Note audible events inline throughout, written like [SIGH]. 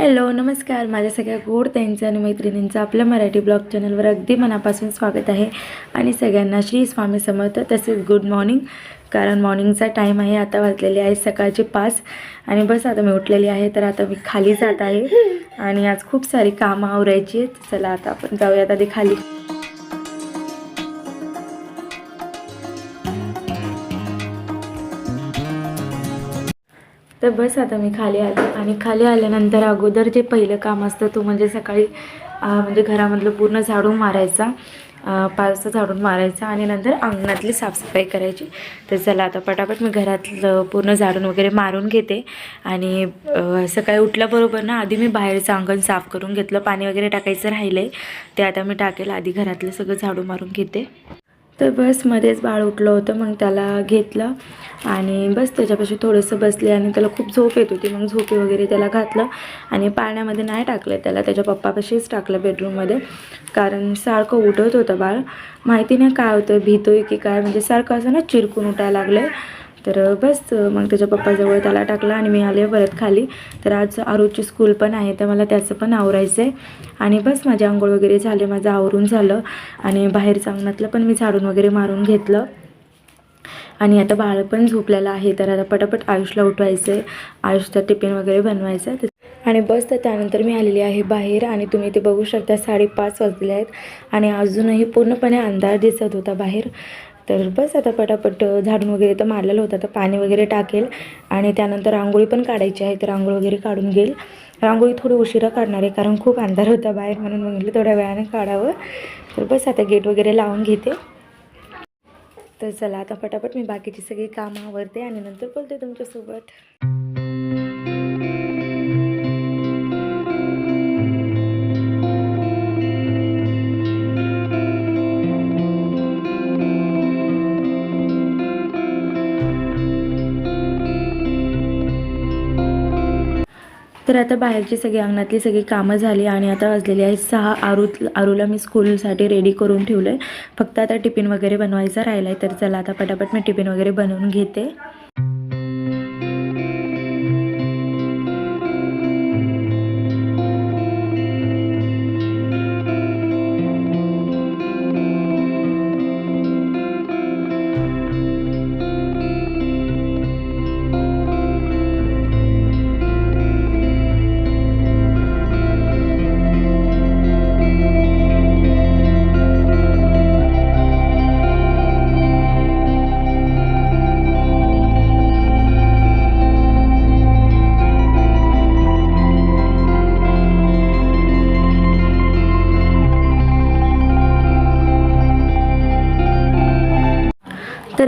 Hello नमस्कार. माझ्या सगळ्या गोड ताईंचं आणि मैत्रिणींचं आपल्या मराठी ब्लॉग चॅनलवर अगदी मनापासून स्वागत आहे. आणि सगळ्यांना श्री स्वामी समर्थ तसेच गुड मॉर्निंग कारण मॉर्निंगचा टाईम आहे. आता वाजलेले आहे सकाळचे पाच आणि बस आता मी उठलेली आहे तर आता मी खाली जात आहे. आणि आज खूप सारी कामं आवरायची आहेत. चला आता आपण जाऊयात आधी खाली तर बस आता मी खाली आले. आणि खाली आल्यानंतर अगोदर जे पहिलं काम असतं तो म्हणजे सकाळी म्हणजे घरामधलं पूर्ण झाडून मारायचा. पावसा झाडून मारायचा आणि नंतर अंगणातली साफसफाई करायची. तर चला आता पटापट मी घरातलं पूर्ण झाडून वगैरे मारून घेते. आणि सकाळी उठल्याबरोबर ना आधी मी बाहेरचं अंगण साफ करून घेतलं. पाणी वगैरे टाकायचं राहिलं आहे ते आता मी टाकेल. आधी घरातलं सगळं झाडू मारून घेते. तर बस मध्येच बाळ उठलं होतं मग त्याला घेतलं आणि बस त्याच्यापाशी थोडंसं बसले आणि त्याला खूप झोप येत होती. मग झोपी वगैरे त्याला घातलं आणि पाण्यामध्ये नाही टाकलं त्याला त्याच्या पप्पापाशीच टाकलं बेडरूममध्ये कारण सारखं उठत होतं बाळ. माहिती नाही काय होतं भीतोय की काय? म्हणजे सारखं असं ना चिरकून उठायला लागलं तर बस मग त्याच्या पप्पाजवळ त्याला टाकलं आणि मी आले परत खाली. तर आज आरोची स्कूल पण आहे तर मला त्याचं पण आवरायचं आहे आणि बस माझे आंघोळ वगैरे झाले माझं आवरून झालं. आणि बाहेर अंगणातलं पण मी झाडून वगैरे मारून घेतलं. आणि आता बाळ पण झोपलेलं आहे तर आता पटापट आयुषला उठवायचं आहे आयुषचा टिफिन वगैरे बनवायचा. आहे आणि बस तर त्यानंतर मी आलेली आहे बाहेर आणि तुम्ही ते बघू शकता साडेपाच वाजले आहेत. आणि अजूनही पूर्णपणे अंधार दिसत होता बाहेर. तर बस आता पटापट झाडून वगैरे तर मारलेलं होतं. तर पाणी वगैरे टाकेल आणि त्यानंतर रांगोळी पण काढायची आहे. तर रांगोळी वगैरे काढून घेईल. रांगोळी थोडी उशिरा काढणार आहे कारण खूप अंधार होता बाहेर म्हणून म्हटलं थोड्या वेळाने काढावं. तर बस आता गेट वगैरे लावून घेते. तर चला आता पटापट मी बाकीची सगळी कामं आवरते आणि नंतर बोलते तुमच्यासोबत. तर आता बाहेरची सगळी अंगणातली सगळी कामं झाली आणि आता वाजलेली आहे सहा. आरू आरूला मी स्कूलसाठी रेडी करून ठेवलं आहे फक्त आता टिफिन वगैरे बनवायचा राहिला आहे तर चला आता पटापट मी टिफिन वगैरे बनवून घेते.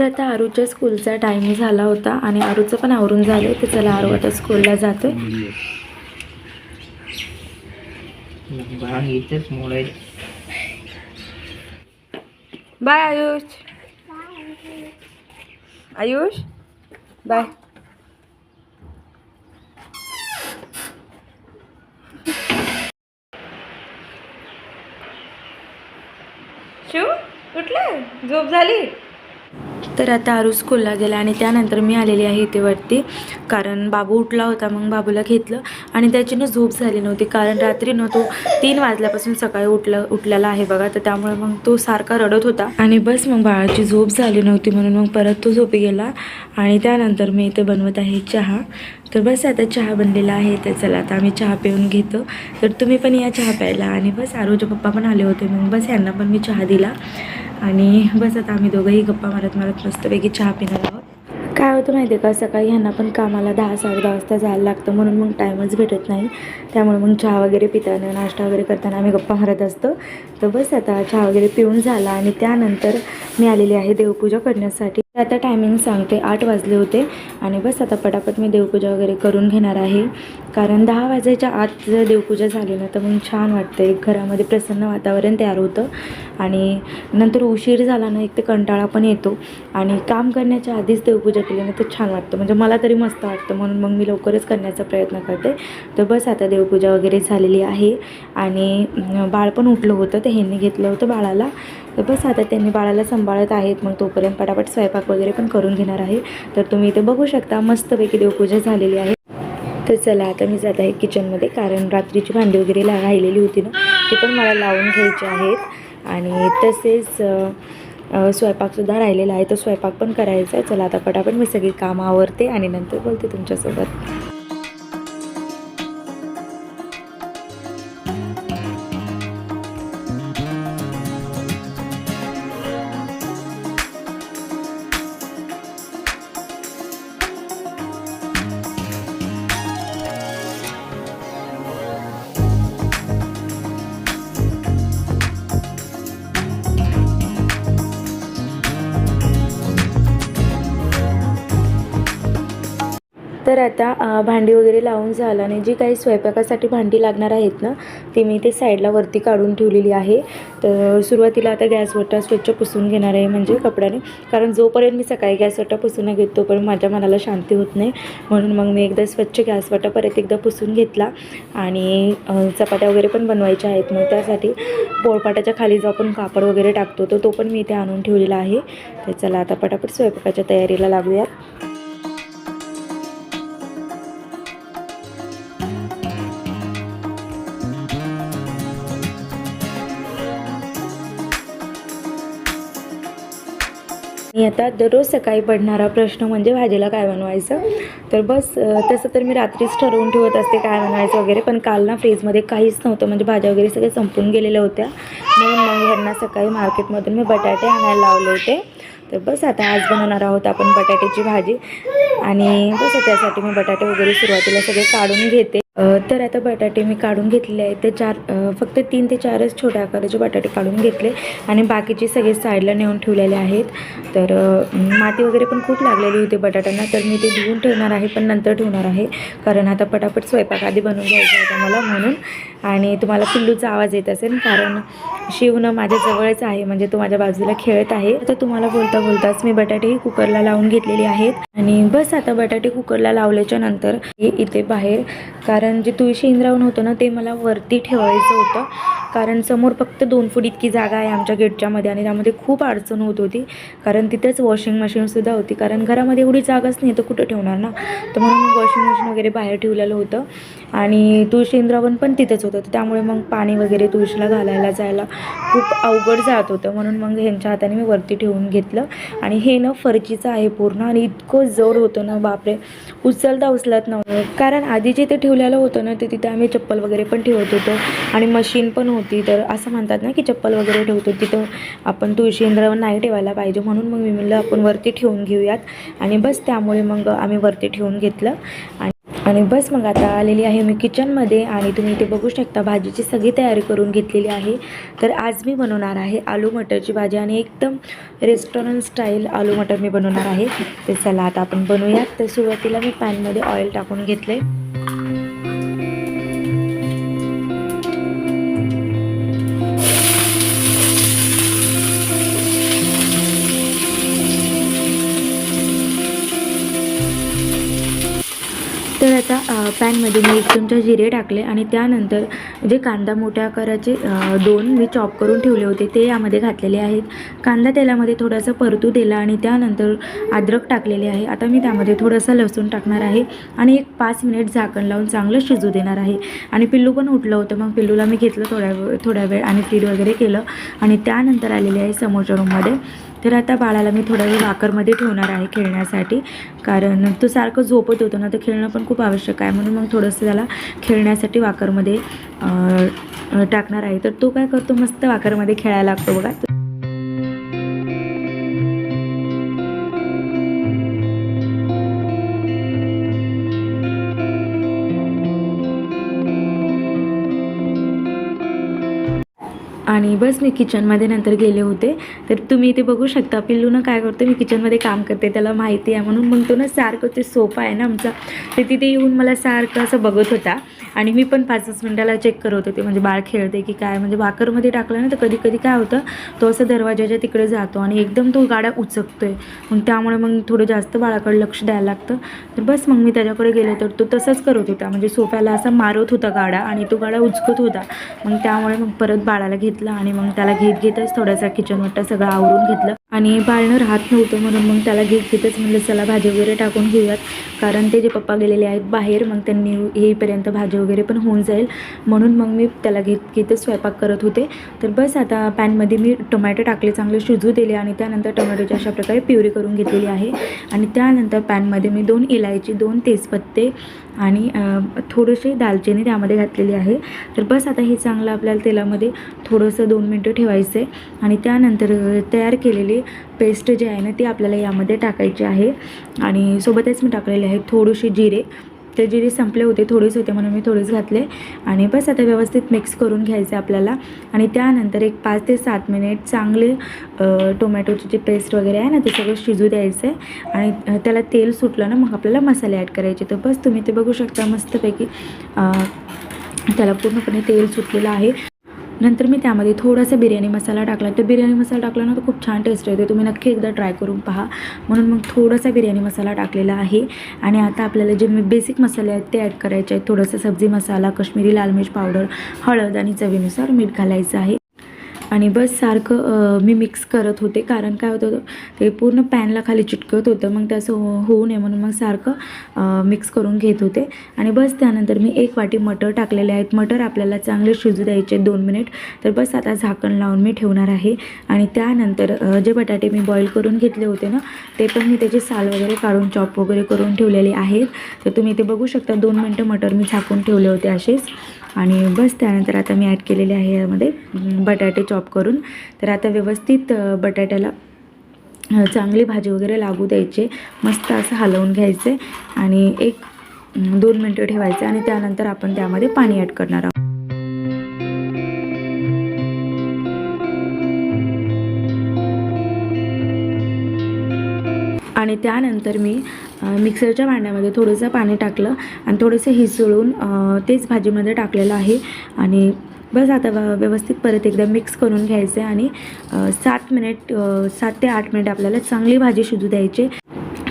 आता आरूच्या स्कूलचा टाईम झाला होता आणि आरूचं पण आवरून झालं तर चला आरू आता स्कूलला जातो बाय आयुष. आयुष बाय. शिव कुठलं झोप झाली? तर आता आरू स्कूलला गेला आणि त्यानंतर मी आलेली आहे इथे वरती. कारण बाबू उठला होता मग बाबूला घेतलं आणि त्याची ना झोप झाली नव्हती. कारण रात्री न तो तीन वाजल्यापासून सकाळी उठला उठलेला आहे बघा. तर त्यामुळे मग तो सारखा रडत होता. आणि बस मग बाळाची झोप झाली नव्हती म्हणून मग परत तो झोपी गेला. आणि त्यानंतर मी इथे बनवत आहे चहा. तर बस आता चहा बनलेला आहे तर चला आता आम्ही चहा पिऊन घेतो. तर तुम्ही पण या चहा प्यायला. आणि बस आरूचे पप्पा पण आले होते. मग बस यांना पण मी चहा दिला. आणि बस आता आम्ही दोघंही गप्पा मारत मारत मस्तपैकी चहा पिणार आहोत. काय होतं माहिती आहे का? सकाळी ह्यांना पण कामाला दहा साडे दहा वाजता जायला लागतं म्हणून मग टाईमच भेटत नाही. त्यामुळे मग चहा वगैरे पिताना नाश्ता वगैरे करताना आम्ही गप्पा मारत असतो. तर बस आता चहा वगैरे पिऊन झाला आणि त्यानंतर मी आलेली आहे देवपूजा करण्यासाठी. आता टायमिंग सांगते. आठ वाजले होते. आणि बस आता पटापट मी देवपूजा वगैरे करून घेणार आहे. कारण दहा वाजायच्या आत जर देवपूजा झाली ना तर मग छान वाटतं एक घरामध्ये प्रसन्न वातावरण तयार होतं. आणि नंतर उशीर झाला ना एक तर कंटाळा पण येतो. आणि काम करण्याच्या आधीच देवपूजा केली ना तर छान वाटतं. म्हणजे मला तरी मस्त वाटतं. म्हणून मग मी लवकरच करण्याचा प्रयत्न करते. तर बस आता देवपूजा वगैरे झालेली आहे. आणि बाळ पण उठलं होतं ते ह्यांनी घेतलं होतं बाळाला. बस आता त्यांनी बाळाला सांभाळत आहेत. मग तोपर्यंत पटापट स्वयंपाक वगैरे पण करून घेणार आहे. तर तुम्ही इथे बघू शकता मस्तपैकी देवपूजा झालेली आहे. तर चला आता मी जात आहे किचनमध्ये कारण रात्रीची भांडी वगैरे ला राहिलेली होती ना ती पण मला लावून घ्यायची आहेत. आणि तसेच स्वयंपाकसुद्धा राहिलेला आहे. तर स्वयंपाक पण करायचा आहे. चला आता पटापट मी सगळी कामं आवरते आणि नंतर बोलते तुमच्यासोबत. तर आता भांडी वगैरे लावून झालं आणि जी काही स्वयंपाकासाठी भांडी लागणार आहेत ना ती मी ते साईडला वरती काढून ठेवलेली आहे. तर सुरुवातीला आता गॅसवटा स्वच्छ पुसून घेणार आहे म्हणजे कपड्याने. कारण जोपर्यंत मी सकाळी गॅसवटा पुसून नाही घेत तोपर्यंत माझ्या मनाला शांती होत नाही. म्हणून मग मी एकदा स्वच्छ गॅसवटा परत एकदा पुसून घेतला. आणि चपात्या वगैरे पण बनवायच्या आहेत. मग त्यासाठी पोळपाटाच्या खाली जो आपण कापड वगैरे टाकतो तर तो पण मी इथे आणून ठेवलेला आहे. तर चला आता पटापट स्वयंपाकाच्या तयारीला लागूयात. आणि आता दररोज सकाळी पडणारा प्रश्न म्हणजे भाजीला काय बनवायचं? तर बस तसं तर मी रात्रीच ठरवून ठेवत असते काय बनवायचं वगैरे पण काल ना फ्रीजमध्ये काहीच नव्हतं. म्हणजे भाज्या वगैरे सगळ्या संपून गेलेल्या होत्या. म्हणून मग ह्यांना सकाळी मार्केटमधून मी बटाटे आणायला लावले होते. तर बस आता आज बनवणार आहोत आपण बटाट्याची भाजी. आणि बस त्यासाठी मी बटाटे वगैरे सुरुवातीला सगळे काढून घेते. तर आता बटाटे मी काढून घेतले आहेत. ते चार फक्त तीन ते चारच छोट्या आकाराचे बटाटे काढून घेतले आणि बाकीचे सगळे साईडला नेऊन ठेवलेले आहेत. तर माती वगैरे पण खूप लागलेली होती बटाट्यांना तर मी ते धुवून ठेवणार आहे पण नंतर ठेवणार आहे. कारण आता पटापट स्वयंपाक आधी बनवून घ्यायचा होता मला म्हणून आणि तुम्हाला पिल्लूचा आवाज येत असेल कारण शिवनं माझ्याजवळच आहे म्हणजे तो माझ्या बाजूला खेळत आहे. तर तुम्हाला बोलता बोलताच मी बटाटेही कुकरला लावून घेतलेली आहेत. आणि बस आता बटाटे कुकरला लावल्याच्या नंतर हे इथे बाहेर कारण जे तुळशी इंद्रावण होतं ना ते मला वरती ठेवायचं होतं. कारण समोर फक्त दोन फूट इतकी जागा आहे आमच्या गेटच्यामध्ये आणि त्यामध्ये खूप अडचण होत होती. कारण तिथेच वॉशिंग मशीनसुद्धा होती. कारण घरामध्ये एवढी जागाच नाही तर कुठं ठेवणार ना? तर म्हणून मग वॉशिंग मशीन वगैरे बाहेर ठेवलेलं होतं. आणि तुळशी इंद्रावन पण तिथेच होतं. तर त्यामुळे मग पाणी वगैरे तुळशीला घालायला जायला खूप अवघड जात होतं. म्हणून मग ह्यांच्या हाताने मी वरती ठेवून घेतलं. आणि हे ना फरचीचं आहे पूर्ण आणि इतकं जोर होतं ना बापरे! उचलता उचलत नव्हतं. कारण आधी जिथे ठेवलेलं होतं ना ते तिथे आम्ही चप्पल वगैरे पण ठेवत होतो. आणि मशीन पण होतं. तर असं म्हणतात ना की चप्पल वगैरे ठेवतो तिथं आपण तुळशी इंद्रावर नाही ठेवायला पाहिजे. म्हणून मग मी म्हणलं आपण वरती ठेवून घेऊयात. आणि बस त्यामुळे मग आम्ही वरती ठेवून घेतलं. आणि आणि बस मग आता आलेली आहे मी किचनमध्ये आणि तुम्ही इथे बघू शकता भाजीची सगळी तयारी करून घेतलेली आहे. तर आज मी बनवणार आहे आलू मटरची भाजी आणि एकदम रेस्टॉरंट स्टाईल आलू मटर मी बनवणार आहे. तर चला आता आपण बनवूयात. तर सुरुवातीला मी पॅनमध्ये ऑइल टाकून घेतले पॅनमध्ये मी एक चमचा जिरे टाकले आणि त्यानंतर जे कांदा मोठ्या आकाराचे दोन मी चॉप करून ठेवले होते ते यामध्ये घातलेले आहेत. कांदा तेलामध्ये थोडासा परतू दिला आणि त्यानंतर अद्रक टाकलेले आहे. आता मी त्यामध्ये थोडंसं लसूण टाकणार आहे आणि एक पाच मिनिट झाकण लावून चांगलं शिजू देणार आहे. आणि पिल्लू पण उठलं होतं मग पिल्लूला मी घेतलं थोड्या वेळ थोड्या वेळ आणि फीड वगैरे केलं. आणि त्यानंतर आलेले आहे समोरच्या रूममध्ये तर आता बाळाला मी थोडा वेळ वाकरमध्ये ठेवणार आहे खेळण्यासाठी. कारण तो सारखं झोपत होतो ना तर खेळणं पण खूप आवश्यक आहे. म्हणून मग थोडंसं त्याला खेळण्यासाठी वाकरमध्ये टाकणार आहे. तर तो काय करतो मस्त वाकरमध्ये खेळायला लागतो बघा. आणि बस मी किचनमध्ये नंतर गेले होते. तर तुम्ही इथे बघू शकता पिल्लूनं काय करतो मी किचनमध्ये काम करते त्याला माहिती आहे. म्हणून म्हणतो ना सारखं ते सोफा आहे ना आमचा तर तिथे येऊन मला सारखं असं बघत होता. आणि मी पण पाच पाच मिनटाला चेक करत होते. म्हणजे बाळ खेळते की काय म्हणजे वाकरमध्ये टाकलं ना तर कधी कधी काय होतं तो असं दरवाजाच्या तिकडे जातो आणि एकदम तो गाड्या आहे मग त्यामुळे मग थोडं जास्त बाळाकडे लक्ष द्यायला लागतं. तर बस मग मी त्याच्याकडे गेले तर तो तसंच करत होता. म्हणजे सोफ्याला असा मारत होता गाडा आणि तो गाडा उचकत होता. मग त्यामुळे मग परत बाळाला घेतला. आणि मग त्याला घेत घेतच थोडासा किचन वाटा सगळं आवरून घेतलं. आणि बाळणं राहत नव्हतं म्हणून मग त्याला घेत घेतच म्हणलं चला भाजी वगैरे टाकून घेऊयात. कारण ते जे पप्पा गेलेले आहेत बाहेर मग त्यांनी येईपर्यंत भाजी वगैरे पण होऊन जाईल. म्हणून मग मी त्याला घेत घेतच स्वयंपाक करत होते. तर बस आता पॅनमध्ये मी टोमॅटो टाकले चांगले शिजू दिले आणि त्यानंतर टोमॅटोची अशा प्रकारे प्युरी करून घेतलेली आहे. आणि त्यानंतर पॅनमध्ये मी दोन इलायची दोन तेजपत्ते आणि थोडेसे थोडीशी दालचिनी त्यामध्ये घातलेली आहे. तर बस आता हे चांगलं आपल्याला तेलामध्ये थोडंसं दोन मिनटं ठेवायचं आहे आणि त्यानंतर तयार केलेली पेस्ट जी आहे ना ती आपल्याला यामध्ये टाकायची आहे. आणि सोबतच मी टाकलेले आहे थोडेसे जिरे. ते जिरे संपले होते थोडेच होते म्हणून मी थोडेच घातले. आणि बस आता व्यवस्थित मिक्स करून घ्यायचे आपल्याला. आणि त्यानंतर एक पाच ते सात मिनिट चांगले टोमॅटोची जी पेस्ट वगैरे आहे ना ते सगळं शिजू द्यायचं. आहे आणि त्याला तेल सुटलं ना मग आपल्याला मसाले ॲड करायचे. तर बस तुम्ही ते बघू शकता मस्तपैकी त्याला पूर्णपणे तेल सुटलेलं आहे. नंतर मी त्यामध्ये थोडासा बिर्याणी मसाला टाकला. तर बिर्याणी मसाला टाकला ना तर खूप छान टेस्ट येते. तुम्ही नक्की एकदा ट्राय करून पहा. म्हणून मग थोडासा बिर्याणी मसाला टाकलेला आहे. आणि आता आपल्याला जे बेसिक मसाले आहेत ते ॲड करायचे आहेत. थोडंसं सब्जी मसाला कश्मीरी लाल मिर्च पावडर हळद आणि चवीनुसार मीठ घालायचं आहे. आणि बस सारखं मी मिक्स करत होते. कारण काय होतं ते पूर्ण पॅनला खाली चिटकत होतं. मग ते असं हो- होऊ नये म्हणून मग सारखं मिक्स करून घेत होते. आणि बस त्यानंतर मी एक वाटी मटर टाकलेले आहेत. मटर आपल्याला चांगले शिजू द्यायचे दोन मिनिट तर बस आता झाकण लावून मी ठेवणार आहे. आणि त्यानंतर जे बटाटे मी बॉईल करून घेतले होते ना ते पण मी त्याची साल वगैरे काढून चॉप वगैरे करून ठेवलेले आहेत. तर तुम्ही ते बघू शकता दोन मिनटं मटर मी झाकून ठेवले होते असेच. आणि बस त्यानंतर आता मी ॲड केलेले आहे यामध्ये बटाटे चॉप करून. तर आता व्यवस्थित बटाट्याला चांगली भाजी वगैरे लागू द्यायचे. मस्त असं हलवून घ्यायचे आणि एक दोन मिनटं ठेवायचे आणि त्यानंतर आपण त्यामध्ये पाणी ॲड करणार आहोत. आणि त्यानंतर मी मिक्सरच्या भांड्यामध्ये थोडंसं पाणी टाकलं आणि थोडंसं हिसळून तेच भाजीमध्ये टाकलेलं आहे. आणि बस आता व- व्यवस्थित परत एकदा मिक्स करून घ्यायचं आहे आणि सात मिनिट सात ते आठ मिनिट आपल्याला चांगली भाजी शिजू द्यायची.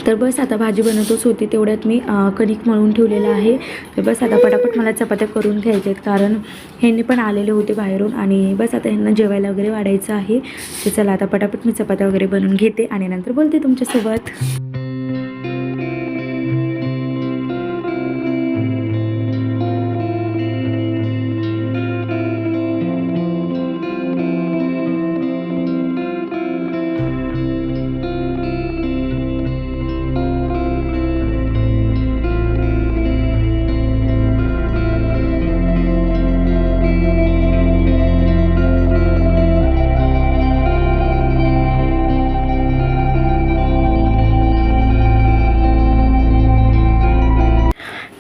तर बस आता भाजी बनवतच होती तेवढ्यात मी कणिक मळून ठेवलेलं आहे. तर बस आता पटापट मला चपात्या करून घ्यायच्या आहेत कारण ह्यांनी पण आलेले होते बाहेरून आणि बस आता ह्यांना जेवायला वगैरे वाढायचं आहे. तर चला आता पटापट मी चपात्या वगैरे बनवून घेते आणि नंतर बोलते तुमच्यासोबत.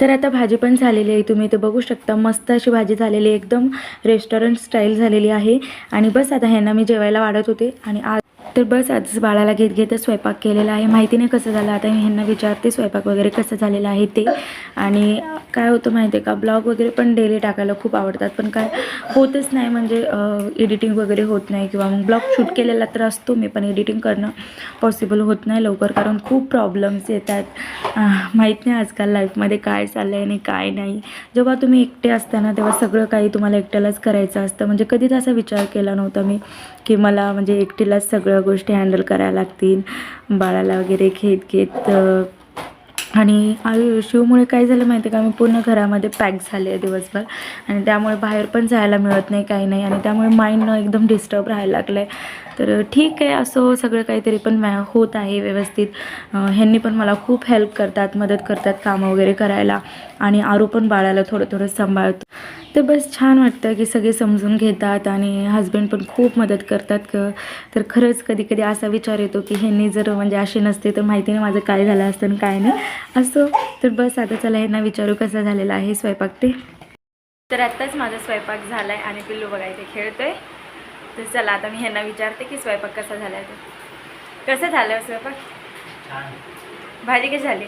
तर आता भाजी पण झालेली आहे. तुम्ही इथे बघू शकता मस्त अशी भाजी झालेली आहे. एकदम रेस्टॉरंट स्टाईल झालेली आहे. आणि बस आता ह्यांना मी जेवायला वाढत होते. आणि आज तर बस आजच बाळाला घेत घेतच स्वयंपाक केलेला आहे. माहिती नाही कसं झालं. आता मी ह्यांना विचारते स्वयंपाक वगैरे कसं झालेलं आहे ते. आणि काय होतं माहिती आहे का? ब्लॉग वगैरे पण डेली टाकायला खूप आवडतात. पण काय होतच नाही. म्हणजे एडिटिंग वगैरे होत नाही किंवा मग ब्लॉग शूट केलेला तर असतो. मी पण एडिटिंग करणं पॉसिबल होत नाही लवकर. कारण खूप प्रॉब्लेम्स येतात. माहीत नाही आजकाल लाईफमध्ये काय चाललं आहे आणि काय नाही. जेव्हा तुम्ही एकटे असताना तेव्हा सगळं काही तुम्हाला एकट्यालाच करायचं असतं. म्हणजे कधीच असा विचार केला नव्हता मी की मला म्हणजे एकटीलाच सगळं गोष्टी हँडल करायला लागतील. बाळाला वगैरे घेत घेत आणि आयु शिवमुळे काय झालं माहिती आहे का? मी पूर्ण घरामध्ये पॅक झाले आहे दिवसभर. आणि त्यामुळे बाहेर पण जायला मिळत नाही काही नाही. आणि त्यामुळे माइंड एकदम डिस्टर्ब राहायला लागलं आहे तर ठीक आहे असं सगळं काहीतरी पण मॅ होत आहे व्यवस्थित. ह्यांनी पण मला खूप हेल्प करतात मदत करतात कामं वगैरे करायला आणि आरू पण बाळाला थोडं थोडं सांभाळतो. तर बस छान वाटतं की सगळे समजून घेतात आणि हस्बंड पण खूप मदत करतात क तर खरंच कधी कधी असा विचार येतो की ह्यांनी जर म्हणजे असे नसते तर माहिती नाही माझं काय झालं असतं आणि काय नाही. असं. तर बस आता चला ह्यांना विचारू कसा झालेला आहे स्वयंपाक ते. तर आत्ताच माझा स्वयंपाक झाला आहे आणि पिल्लू बघा इथे खेळतोय. तर चला आता मी ह्यांना विचारते की स्वयंपाक कसा झाला आहे ते. कसं झालं स्वयंपाक? छान. भाजी कशी झाली.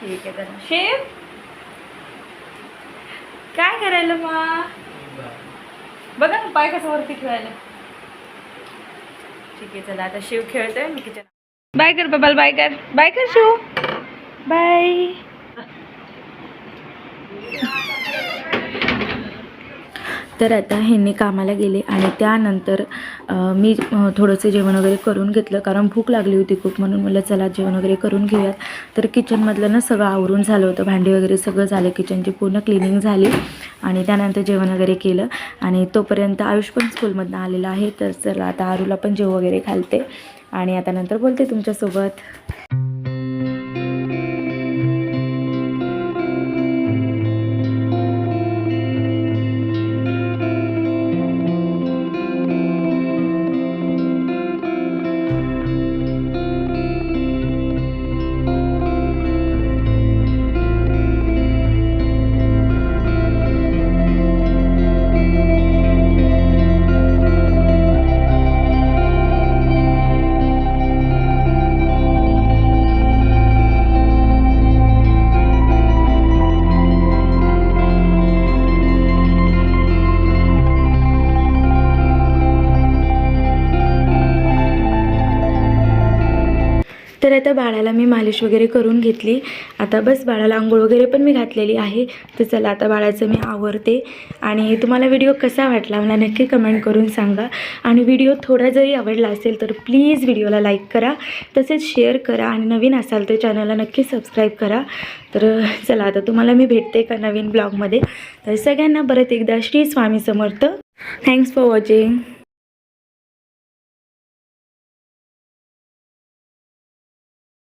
ठीक आहे तर शेफ काय करायला मग बघा ना पाय कसं वरती ठेवायला. ठीक आहे चला आता शिव खेळतोय मी किचन बाय कर बाबाल बाय कर. बाय कर शिव. बाय. [LAUGHS] तर आता ह्यांनी कामाला गेले आणि त्यानंतर मी थोडंसं जेवण वगैरे करून घेतलं. कारण भूक लागली होती खूप म्हणून मला चला जेवण वगैरे करून घेऊयात. तर किचनमधलं ना सगळं आवरून झालं होतं. भांडी वगैरे सगळं झालं. किचनची पूर्ण क्लिनिंग झाली आणि त्यानंतर जेवण वगैरे केलं. आणि तोपर्यंत आयुष पण स्कूलमधनं आलेला आहे. तर चला आता आरूला पण जेव वगैरे घालते. आणि आता नंतर बोलते तुमच्यासोबत. तर आता बाळाला मी मालिश वगैरे करून घेतली. आता बस बाळाला आंघोळ वगैरे पण मी घातलेली आहे. तर चला आता बाळाचं मी आवरते. आणि तुम्हाला व्हिडिओ कसा वाटला मला नक्की कमेंट करून सांगा. आणि व्हिडिओ थोडा जरी आवडला असेल तर प्लीज व्हिडिओला लाईक करा. तसेच शेअर करा आणि नवीन असाल तर चॅनलला नक्की सबस्क्राईब करा. तर चला आता तुम्हाला मी भेटते का नवीन ब्लॉगमध्ये. तर सगळ्यांना परत एकदा Shri Swami Samarth. Thanks for watching